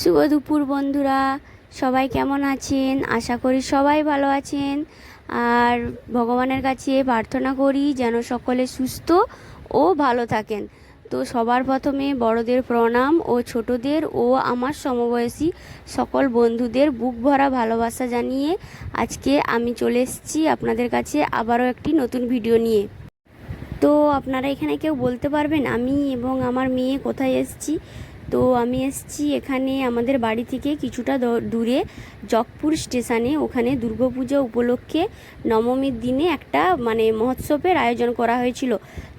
শুভ দুপুর বন্ধুরা, সবাই কেমন আছেন? আশা করি সবাই ভালো আছেন। আর ভগবানের কাছে প্রার্থনা করি যেন সকলে সুস্থ ও ভালো থাকেন। তো সবার প্রথমে বড়দের প্রণাম ও ছোটদের ও আমার সমবয়সী সকল বন্ধুদের বুক ভরা ভালোবাসা জানিয়ে আজকে আমি চলে এসেছি আপনাদের কাছে আবারও একটি নতুন ভিডিও নিয়ে। তো আপনারা এখানে কেউ বলতে পারবেন আমি এবং আমার মেয়ে কোথায় এসেছি? তো আমি এসেছি এখানে আমাদের বাড়ি থেকে কিছুটা দূরে জগপুর স্টেশনে। ওখানে দুর্গাপূজা উপলক্ষে নবমীর দিনে একটা মানে মহোৎসবের আয়োজন করা হয়েছিল।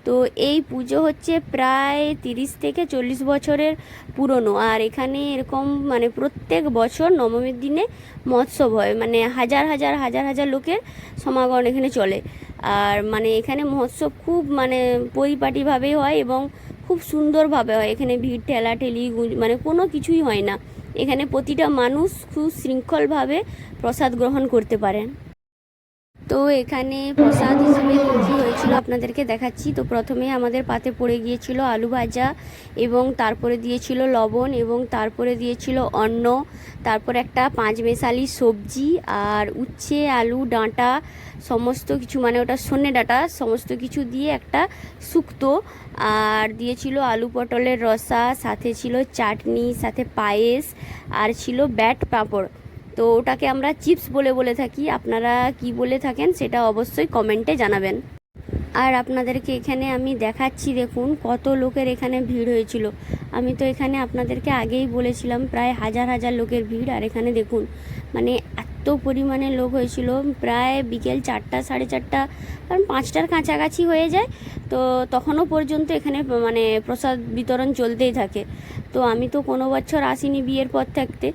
তো এই পুজো হচ্ছে প্রায় তিরিশ থেকে চল্লিশ বছরের পুরনো। আর এখানে এরকম মানে প্রত্যেক বছর নবমীর দিনে মহোৎসব হয়। মানে হাজার হাজার হাজার হাজার লোকের সমাগম এখানে চলে। আর মানে এখানে মহোৎসব খুব মানে পরিপাটিভাবেই হয় এবং খুব সুন্দরভাবে হয়। এখানে ভিড়, ঠেলাঠেলি মানে কোনো কিছুই হয় না। এখানে প্রতিটা মানুষ খুব শৃঙ্খলভাবে প্রসাদ গ্রহণ করতে পারেন। তো এখানে প্রসাদ হিসেবে কী হয়েছিল আপনাদেরকে দেখাচ্ছি। তো প্রথমে আমাদের পাতে পড়ে গিয়েছিল আলু ভাজা এবং তারপরে দিয়েছিল লবণ এবং তারপরে দিয়েছিল অন্ন। তারপর একটা পাঁচ মেশালি সবজি আর উচ্ছে, আলু, ডাঁটা, সমস্ত কিছু মানে ওটা সন্নে ডাঁটা সমস্ত কিছু দিয়ে একটা শুক্তো। আর দিয়েছিল আলু পটলের রসা, সাথে ছিল চাটনি, সাথে পায়েস, আর ছিল ব্যাট পাঁপড়। তো ওটাকে আমরা চিপস বলে বলে থাকি। আপনারা কি বলে থাকেন সেটা অবশ্যই কমেন্টে জানাবেন। আর আপনাদেরকে এখানে আমি দেখাচ্ছি, দেখুন কত লোকের এখানে ভিড় হয়েছিল। আমি তো এখানে আপনাদেরকে আগেই বলেছিলাম, প্রায় হাজার হাজার লোকের ভিড়। আর এখানে দেখুন মানে এত পরিমাণে লোক হয়েছিল, প্রায় বিকেল চারটা, সাড়ে চারটা, কারণ পাঁচটার কাছাকাছি হয়ে যায়, তো তখনও পর্যন্ত এখানে মানে প্রসাদ বিতরণ চলতেই থাকে। তো আমি তো কোনো বছর আসিনি বিয়ের পর থাকতে,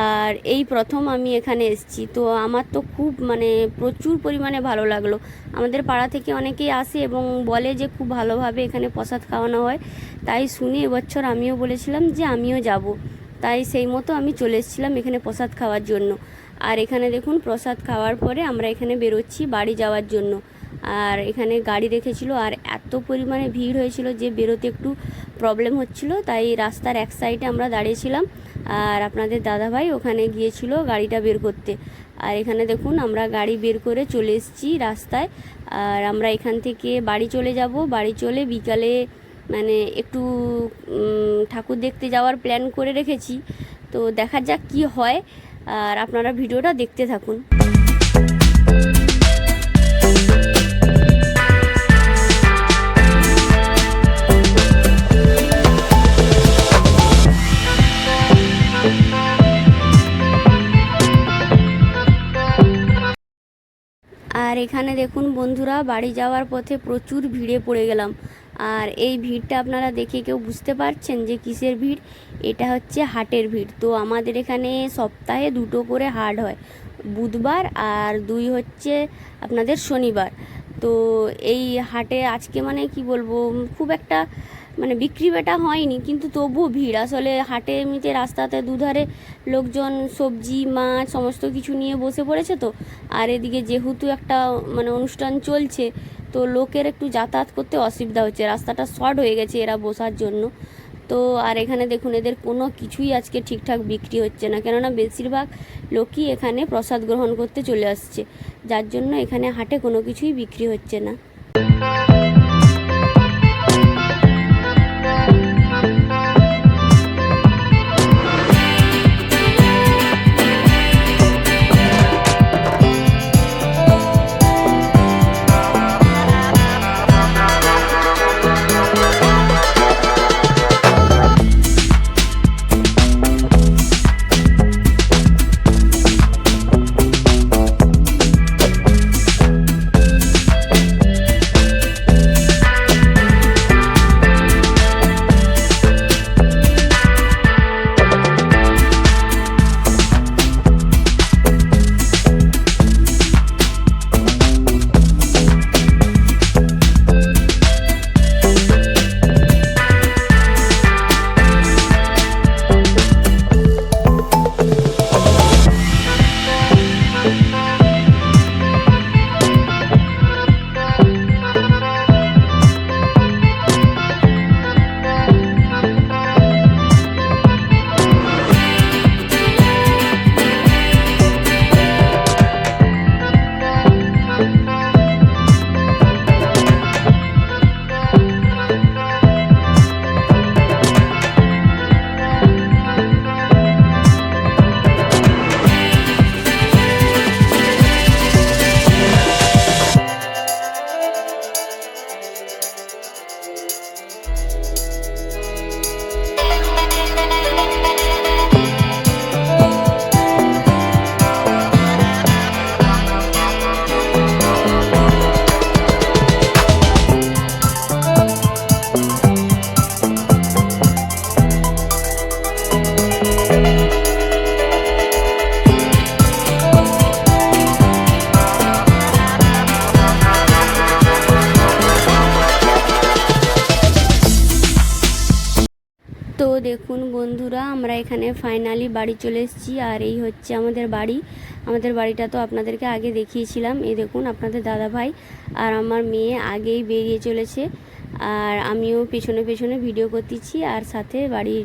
আর এই প্রথম আমি এখানে এসেছি। তো আমার তো খুব মানে প্রচুর পরিমাণে ভালো লাগল। আমাদের পাড়া থেকে অনেকেই আসে এবং বলে যে খুব ভালোভাবে এখানে প্রসাদ খাওয়ানো হয়। তাই শুনে এবছর আমিও বলেছিলাম যে আমিও যাব। তাই সেই মতো আমি চলে এসেছিলাম এখানে প্রসাদ খাওয়ার জন্য। আর এখানে দেখুন প্রসাদ খাওয়ার পরে আমরা এখানে বেরোচ্ছি বাড়ি যাওয়ার জন্য। আর এখানে গাড়ি রেখেছিল আর এত পরিমাণে ভিড় হয়েছিল যে বেরোতে একটু প্রবলেম হচ্ছিল, তাই রাস্তার এক সাইডে আমরা দাঁড়িয়েছিলাম। আর আপনাদের দাদাভাই ওখানে গিয়েছিল গাড়িটা বের করতে। আর এখানে দেখুন আমরা গাড়ি বের করে চলে এসেছি রাস্তায়। আর আমরা এখান থেকে বাড়ি চলে যাব। বাড়ি চলে বিকালে মানে একটু ঠাকুর দেখতে যাওয়ার প্ল্যান করে রেখেছি। তো দেখা যাক কি হয়। আর আপনারা ভিডিওটা দেখতে থাকুন। আর এখানে দেখুন বন্ধুরা, বাড়ি যাওয়ার পথে প্রচুর ভিড়ে পড়ে গেলাম। আর এই ভিড়টা আপনারা দেখে কেউ বুঝতে পারছেন যে কিসের ভিড়? এটা হচ্ছে হাটের ভিড়। তো আমাদের এখানে সপ্তাহে দুটো করে হাট হয়, বুধবার আর দুই হচ্ছে আপনাদের শনিবার। তো এই হাটে আজকে মানে কি বলব, খুব একটা মানে বিক্রি বেটা হয়নি, কিন্তু তবুও ভিড়। আসলে হাটে এমনিতে রাস্তাতে দুধারে লোকজন, সবজি, মাছ, সমস্ত কিছু নিয়ে বসে পড়েছে তো। আর এদিকে যেহেতু একটা মানে অনুষ্ঠান চলছে তো লোকের একটু যাতায়াত করতে অসুবিধা হচ্ছে। রাস্তাটা শর্ট হয়ে গেছে এরা বসার জন্য। তো আর এখানে দেখুন, এদের কোনো কিছুই আজকে ঠিকঠাক বিক্রি হচ্ছে না। কেননা বেশিরভাগ লোকই এখানে প্রসাদ গ্রহণ করতে চলে আসছে। যার জন্য এখানে হাটে কোনো কিছুই বিক্রি হচ্ছে না। এখানে ফাইনালি বাড়ি চলে এসেছি। আর এই হচ্ছে আমাদের বাড়ি। আমাদের বাড়িটা তো আপনাদেরকে আগে দেখিয়েছিলাম। এই দেখুন, আপনাদের দাদা ভাই আর আমার মেয়ে আগেই বেরিয়ে চলেছে। আর আমিও পেছনে পেছনে ভিডিও করতেছি আর সাথে বাড়ির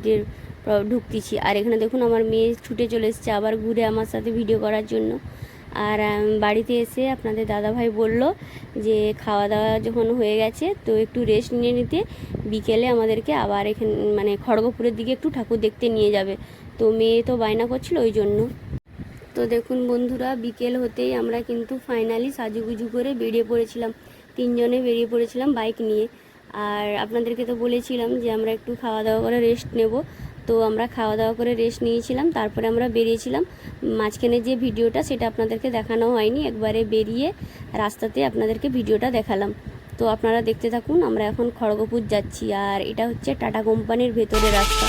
ঢুকতেছি। আর এখানে দেখুন, আমার মেয়ে ছুটে চলে এসছে, আবার ঘুরে আমার সাথে ভিডিও করার জন্য। আর বাড়িতে এসে আপনাদের দাদাভাই বলল যে খাওয়া দাওয়া যখন হয়ে গেছে তো একটু রেস্ট নিয়ে নিতে। বিকেলে আমাদেরকে আবার এখানে মানে খড়গপুরের দিকে একটু ঠাকুর দেখতে নিয়ে যাবে। তো মেয়ে তো বায়না করছিল ওই জন্য। তো দেখুন বন্ধুরা, বিকেল হতেই আমরা কিন্তু ফাইনালি সাজুগুজু করে বেরিয়ে পড়েছিলাম। তিনজনে বেরিয়ে পড়েছিলাম বাইক নিয়ে। আর আপনাদেরকে তো বলেছিলাম যে আমরা একটু খাওয়া দাওয়া করে রেস্ট নেব। তো আমরা খাওয়া দাওয়া করে রেস্ট নিয়েছিলাম, তারপরে আমরা বেরিয়েছিলাম। মাঝখানে যে ভিডিওটা, সেটা আপনাদেরকে দেখানো হয়নি, একবারে বেরিয়ে রাস্তাতে আপনাদেরকে ভিডিওটা দেখালাম। তো আপনারা দেখতে থাকুন, আমরা এখন খড়গপুর যাচ্ছি, আর এটা হচ্ছে টাটা কোম্পানির ভেতরে রাস্তা।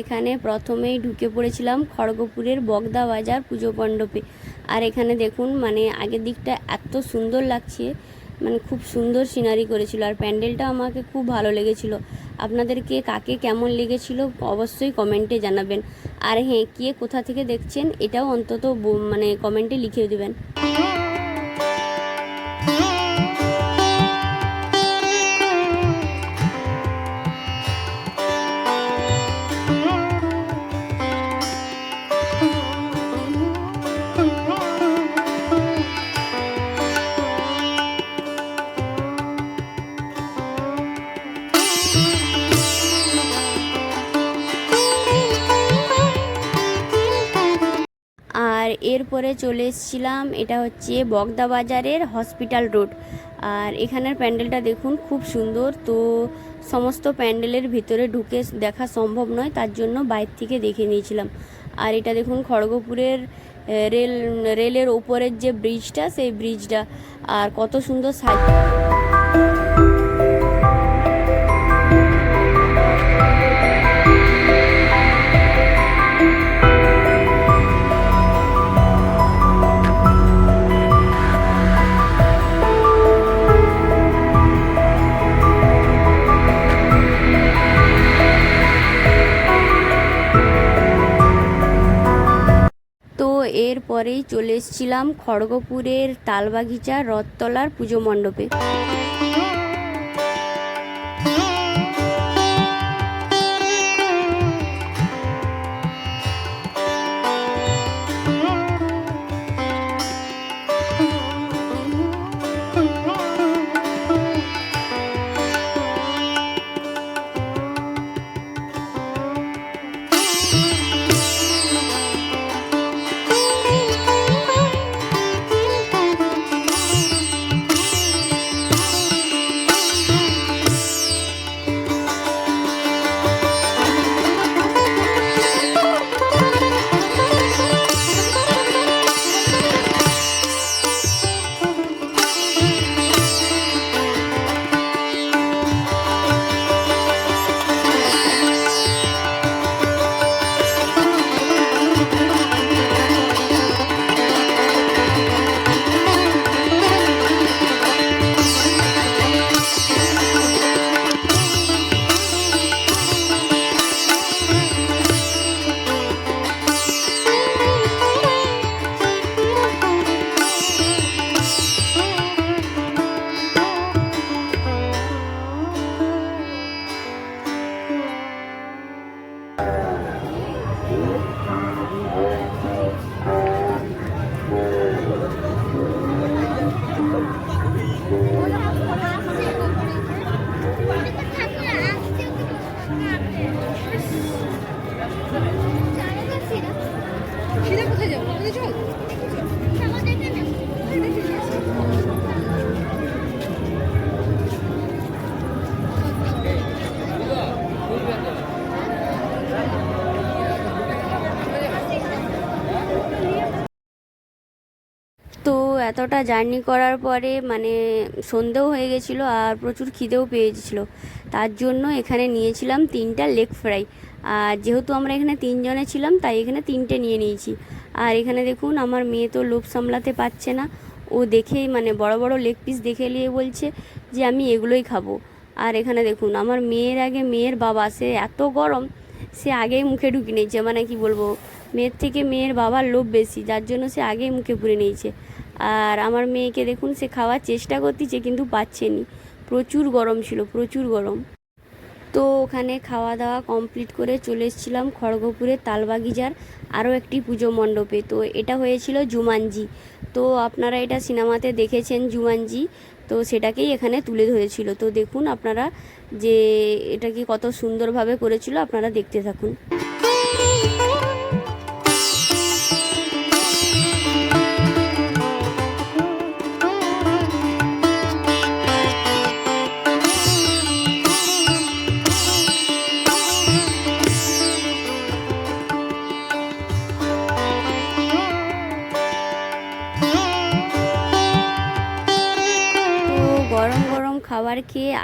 এখানে প্রথমেই ঢুকে পড়েছিলাম খড়গপুরের বগদা বাজার পুজো মণ্ডপে। আর এখানে দেখুন মানে আগের দিকটা এত সুন্দর লাগছে মানে খুব সুন্দর সিনারি করেছিল। আর প্যান্ডেলটা আমাকে খুব ভালো লেগেছিল। আপনাদেরকে কাকে কেমন লেগেছিল অবশ্যই কমেন্টে জানাবেন। আর হ্যাঁ কে কোথা থেকে দেখছেন, এটাও অন্তত মানে কমেন্টে লিখে দেবেন। এরপরে চলে এসেছিলাম, এটা হচ্ছে বগদা বাজারের হসপিটাল রোড। আর এখানের প্যান্ডেলটা দেখুন, খুব সুন্দর। তো সমস্ত প্যান্ডেলের ভিতরে ঢুকে দেখা সম্ভব নয়, তার জন্য বাইরে থেকে দেখে নিয়েছিলাম। আর এটা দেখুন, খড়গপুরের রেল, রেলের ওপরের যে ব্রিজটা, সেই ব্রিজটা। আর কত সুন্দর সাজ এরপরেই চলে এসেছিলাম খড়গপুরের তালবাগিচা রথতলার পুজো মণ্ডপে। এতটা জার্নি করার পরে মানে সন্ধেও হয়ে গেছিল আর প্রচুর খিদেও পেয়েছিলো তার জন্য এখানে নিয়েছিলাম তিনটা লেগ ফ্রাই। আর যেহেতু আমরা এখানে তিনজনে ছিলাম, তাই এখানে তিনটে নিয়ে নিয়েছি। আর এখানে দেখুন, আমার মেয়ে তো লোভ সামলাতে পারছে না। ও দেখেই মানে বড় বড় লেগ পিস দেখে নিয়ে বলছে যে, আমি এগুলোই খাব। আর এখানে দেখুন, আমার মেয়ের আগে মেয়ের বাবা, সে এত গরম, সে আগেই মুখে ঢুকে নিয়েছে। মানে কি বলব, মেয়ের থেকে মেয়ের বাবার লোভ বেশি, যার জন্য সে আগেই মুখে পুরে নিয়েছে। আর আমার মেয়েকে দেখুন, সে খাওয়ার চেষ্টা করতেছে, কিন্তু পাচ্ছেনি। প্রচুর গরম ছিল, প্রচুর গরম। তো ওখানে খাওয়া দাওয়া কমপ্লিট করে চলে এসেছিলাম খড়গপুরের তালবাগিজার, আরও একটি পুজো মণ্ডপে। তো এটা হয়েছিল জুমানজি। তো আপনারা এটা সিনেমাতে দেখেছেন জুমানজি, তো সেটাকেই এখানে তুলে ধরেছিল। তো দেখুন, আপনারা যে এটা কি কত সুন্দরভাবে করেছিল, আপনারা দেখতে থাকুন।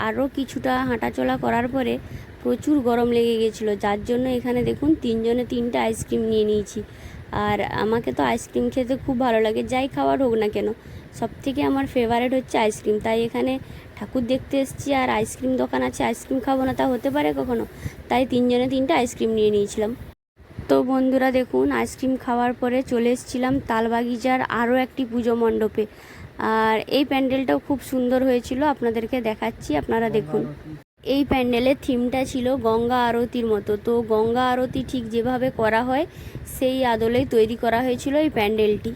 আরও কিছুটা হাঁটাচলা করার পরে প্রচুর গরম লেগে গেছিল, যার জন্য এখানে দেখুন তিনজনে তিনটে আইসক্রিম নিয়ে নিয়েছি। আর আমাকে তো আইসক্রিম খেতে খুব ভালো লাগে, যাই খাবার হোক না কেন। সব থেকে আমার ফেভারেট হচ্ছে আইসক্রিম, তাই এখানে ঠাকুর দেখতে এসেছি আর আইসক্রিম দোকান আছে, আইসক্রিম খাব না তা হতে পারে কখনো, তাই তিনজনে তিনটে আইসক্রিম নিয়ে নিয়েছিলাম। তো বন্ধুরা দেখুন, আইসক্রিম খাওয়ার পরে চলে এসেছিলাম তালবাগিচার আরও একটি পুজো মণ্ডপে। আর এই প্যান্ডেলটাও খুব সুন্দর হয়েছিল আপনাদেরকে দেখাচ্ছি আপনারা দেখুন। এই প্যান্ডেলের থিমটা ছিল গঙ্গা আরতির মতো তো গঙ্গা আরতি ঠিক যেভাবে করা হয় সেই আদলেই তৈরি করা হয়েছিল এই প্যান্ডেলটি।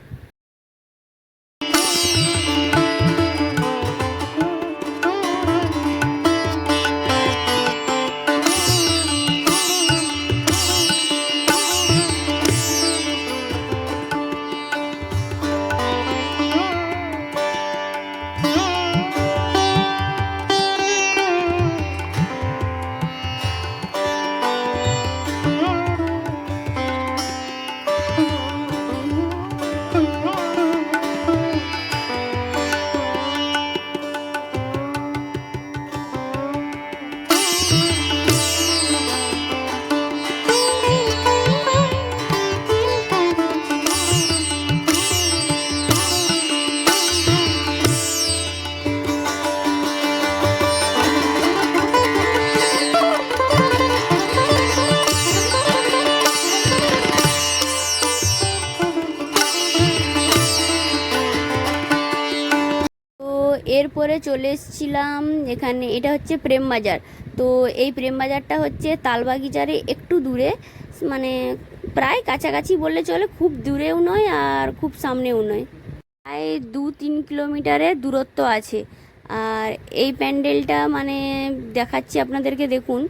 এরপরে চলে এসেছিলাম এখানে, এটা হচ্ছে প্রেম বাজার। তো এই প্রেম বাজারটা হচ্ছে তালবাগিচারে একটু দূরে মানে প্রায় কাছাকাছি বললে চলে, খুব দূরেও নয় আর খুব সামনেও নয়। প্রায় দু তিন কিলোমিটারের দূরত্ব আছে। আর এই প্যান্ডেলটা মানে দেখাচ্ছি আপনাদেরকে, দেখুন।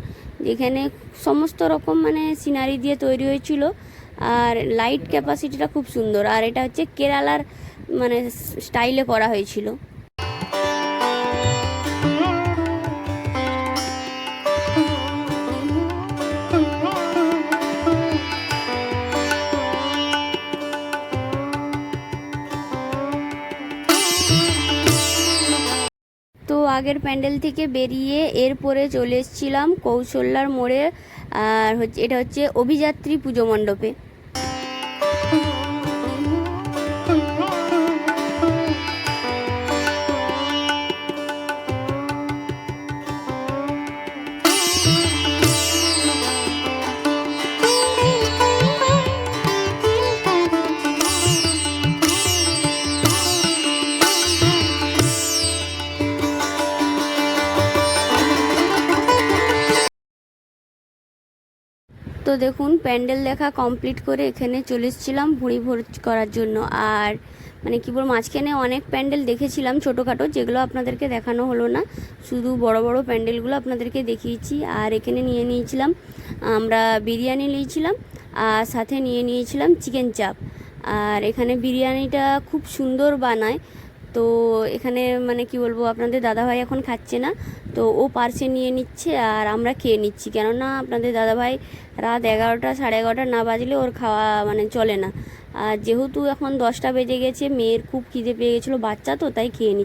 যেখানে সমস্ত রকম মানে সিনারি দিয়ে তৈরি হয়েছিল। আর লাইট ক্যাপাসিটিটা খুব সুন্দর। আর এটা হচ্ছে কেরালার মানে স্টাইলে করা হয়েছিল। আগের প্যান্ডেল থেকে বেরিয়ে এরপরে চলে এসেছিলাম কৌশল্যার মোড়ে, আর হচ্ছে, এটা হচ্ছে অভিযাত্রী পুজো মণ্ডপে। তো দেখুন, প্যান্ডেল দেখা কমপ্লিট করে এখানে চলে এসেছিলাম ভুঁড়ি ভোজ করার জন্য। আর মানে কি বলব, মাঝখানে অনেক প্যান্ডেল দেখেছিলাম ছোটোখাটো, যেগুলো আপনাদেরকে দেখানো হলো না। শুধু বড় বড় প্যান্ডেলগুলো আপনাদেরকে দেখিয়েছি। আর এখানে নিয়ে নিয়েছিলাম, আমরা বিরিয়ানি নিয়েছিলাম, আর সাথে নিয়ে নিয়েছিলাম চিকেন চাপ। আর এখানে বিরিয়ানিটা খুব সুন্দর বানায়। তো এখানে মানে কি বলব, আপনাদের দাদাভাই এখন খাচ্ছে না, তো ও পার্সে নিয়ে নিচ্ছে আর আমরা খেয়ে নিচ্ছি। কেননা আপনাদের দাদাভাই রাত এগারোটা, সাড়ে এগারোটা না বাজলে ওর খাওয়া মানে চলে না। আর যেহেতু এখন দশটা বেজে গেছে, মেয়ের খুব খিদে পেয়ে গেছিল বাচ্চা, তো তাই খেয়ে নিচ্ছে।